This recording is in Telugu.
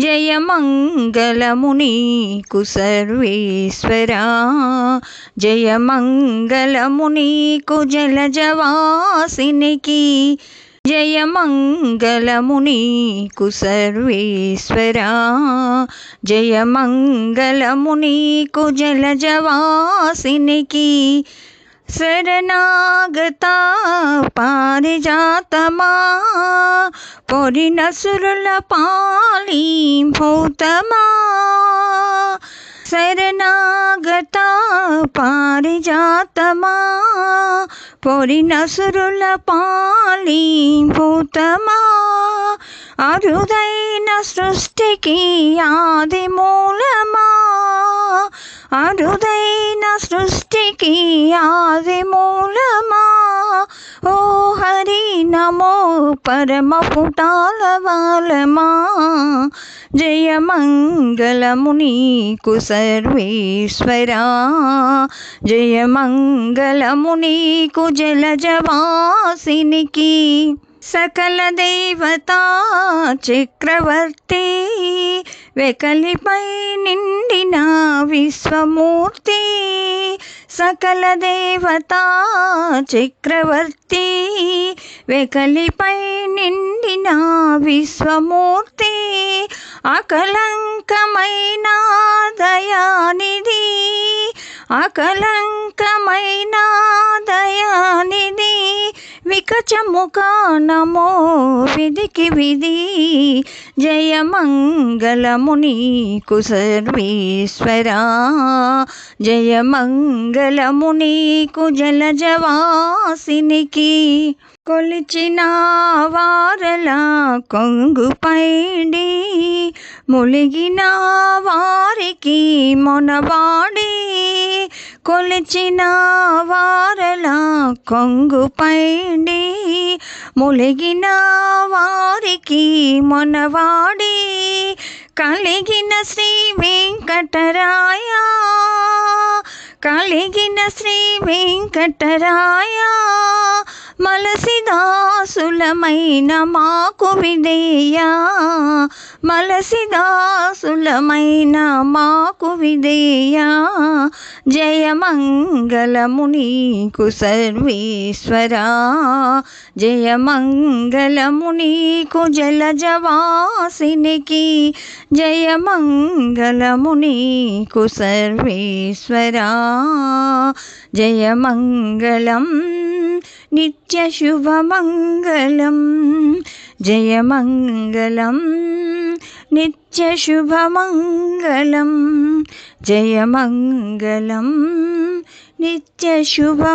జయమంగళము నీకు సర్వేశ్వరా జయమంగళము నీకు జలజవాసినికి జయమంగళము గౌతమా శరణాగత పారిజాతమా? పొరినసురుల పాలి భూతమా పాలి భూతమా? అరుదైన సృష్టికి ఆది మూలమా? అరుదైన సృష్టికి ఆది మూలమా? ఓ హరి నమో పరమ పుటాల వాలమా? జయమంగళము నీకు సర్వేశ్వరా. జయమంగళము నీకు జలజవాసినికి సకల దేవతా చక్రవర్తి. వెకలిపై నిండిన విశ్వమూర్తి సకల దేవతా చక్రవర్తి. వెకలిపై నిండిన విశ్వమూర్తి అకలంకమైన దయానిధి అకలంకమైన దయానిధి వికచముఖ నమో విధికి విధి జయమంగళముని కుసర్వీశ్వరా జయమంగళముని కుజలజవాసినికి నీకు జలజవాసినికి కొలిచిన వారల కొంగుపైడి ములిగిన వారికి మొనవాడి కొలిచిన వారల కొంగుపైండి ములిగిన వారికి మొనవాడి కలిగిన శ్రీ వెంకటరాయ కలిగిన శ్రీ వెంకటరాయ. మలసిదాసులమైన మాకు విధేయ. మలసిదాసులమైన మాకు విధేయ. జయమంగళము నీకు సర్వేశ్వరా. జయమంగళము నీకు జలజవాసినికి. జయమంగళము నీకు సర్వేశ్వరా. జయమంగళం నిత్యశుభమంగళం జయమంగళం నిత్యశుభమంగళం జయమంగళం నిత్యశుభమంగళం